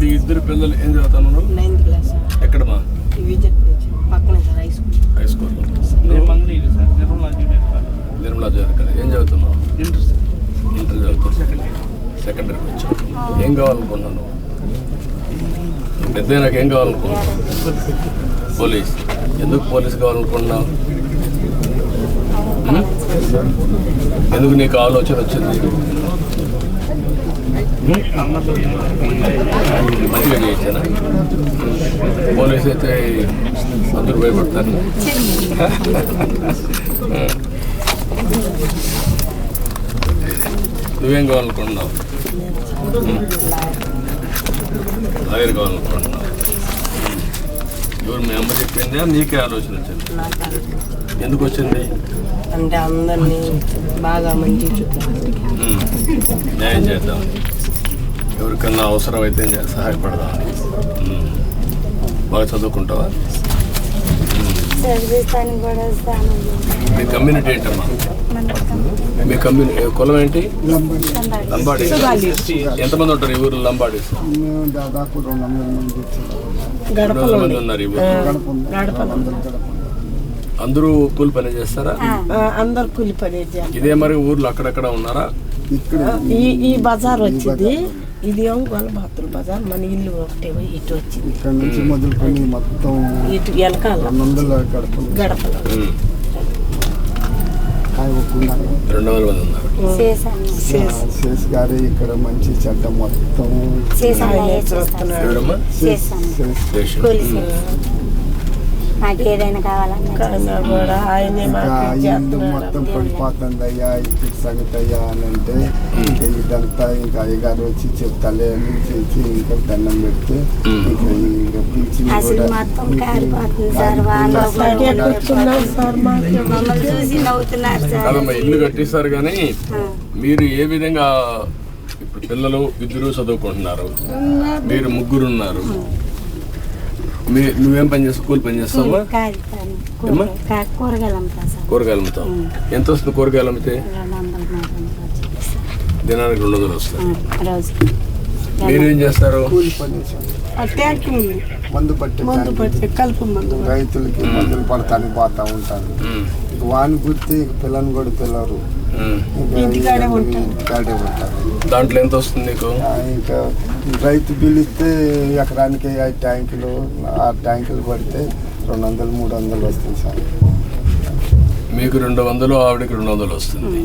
ఇప్పుడు ఈ ఇద్దరు పిల్లలు ఏం చదువుతున్నారు నైన్త్ క్లాస్ ఎక్కడమ్మా? విజిట్ పక్కనే sir high school high school Nirmala junior ఏం చదువుతున్నావు? Inter sir. ఇంటర్ చదువుతున్నావు. సెకండరీకి వచ్చావు. ఏం కావాలనుకున్నాను పెద్ద నాకు ఏం కావాలనుకున్నావు పోలీస్. ఎందుకు పోలీస్ కావాలనుకున్నావు? ఎందుకు నీకు ఆలోచన వచ్చింది? మంచిగా చేయించానా పోలీస్ అయితే అందరూ భయపడతారు. నువ్వేం కావాలనుకుంటున్నావు? లాయర్ కావాలనుకుంటున్నావు. ఎవరు మీ అమ్మ చెప్పిందా? నీకే ఆలోచన వచ్చింది. ఎందుకు వచ్చింది? అంటే అందరినీ బాగా మంచి. న్యాయం చేద్దాం. ఎవరికన్నా అవసరం అయితే నేను సహాయపడదాం. బాగా చదువుకుంటావా? మీ కమ్యూనిటీ ఏంటమ్మా? మీ కమ్యూనిటీ కులం ఏంటి? లంబాడి. ఎంతమంది ఉంటారు ఈ ఊర్లో లంబాడీస్ మేము దాదాపు రెండు వందల మంది ఉన్నారు ఈ. గడపలో. అందరు కూలి పని చేస్తారా? ఆ, అందరు కూలి పని చేయాలి. ఇదే మరి ఊర్లో అక్కడక్కడ ఉన్నారా? ఇక్కడ ఈ ఈ బజార్ వచ్చింది. ఇది ఏమో గొల్లబాతుల బజార్. మన ఇల్లు ఒకటే ఇటు వచ్చింది. ఇక్కడ నుంచి మొదలుకొని మొత్తం ఇటు వెనకాల. గడపలో. రెండు వందల మంది ఉన్నారు. శేష్ గారి ఇక్కడ మంచి చెడ్డ మొత్తం చూస్తున్నాడు శేష్. నాకు ఏదైనా కావాలన్నా కూడా ఆయనే మాకు ఇల్లు మొత్తం పడిపోతుంది అయ్యా ఇది సంగతి అయ్యా అని అంటే ఇంకా ఇదంతా ఇంకా అయ్యగారు వచ్చి చెప్తాలే అని చేసి ఇంకా దండం పెడితే ఉమ్. ఇంకా ఇంకా పిలిచి అసలు మొత్తం కాలిపోతుంది సార్ వాళ్ళు మాకు మమ్మల్ని చూసి నవ్వుతున్నారు సార్. కాదమ్మా ఇల్లు కట్టిస్తారు కానీ మీరు ఏ విధంగా ఇప్పుడు పిల్లలు ఇద్దరు చదువుకుంటున్నారు మీరు ముగ్గురు ఉన్నారు మీ నువ్వేం పని చేస్తావు? కూలి పని చేస్తావా? కూరగాయలు అమ్ముతావు ఎంత వస్తుంది కూరగాయలు అమ్మితే. దినానికి రెండు వందలు వస్తాయి. మీరేం చేస్తారు? మందు పట్టి మందు పడితే కలుపు మందు. రైతులకి మందులు పడతానికి పోతా ఉంటాను. వాని గుర్తి పిల్లని కూడా పిల్లరు ఇంటికాడే ఉంటారు. ఇంటికాడే ఉంటారు. దాంట్లో ఎంత వస్తుంది నీకు? ఇంకా రైతు బిల్లు ఇస్తే ఎకరానికి ఐదు ట్యాంకులు ఆరు ట్యాంకులు పడితే రెండు వందలు మూడు వందలు వస్తాయి సార్. మీకు రెండు వందలు ఆవిడకి రెండు వందలు వస్తుంది.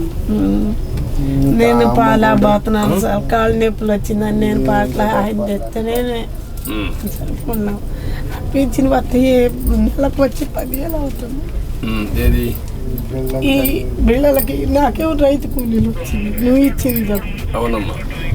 నేను పాలా పోతున్నాను సార్. కాళ్ళు నొప్పులు వచ్చిందని నేను పాటల ఆయన తెస్తేనే సరుకున్నాం పింఛన్ వస్తే నెలకు వచ్చి పదివేలు అవుతుంది. ఏది? ఈ బిళ్ళలకి నాకేమో రైతు కూలీలు వచ్చింది. నువ్వు ఇచ్చింది కదా అవునమ్మా.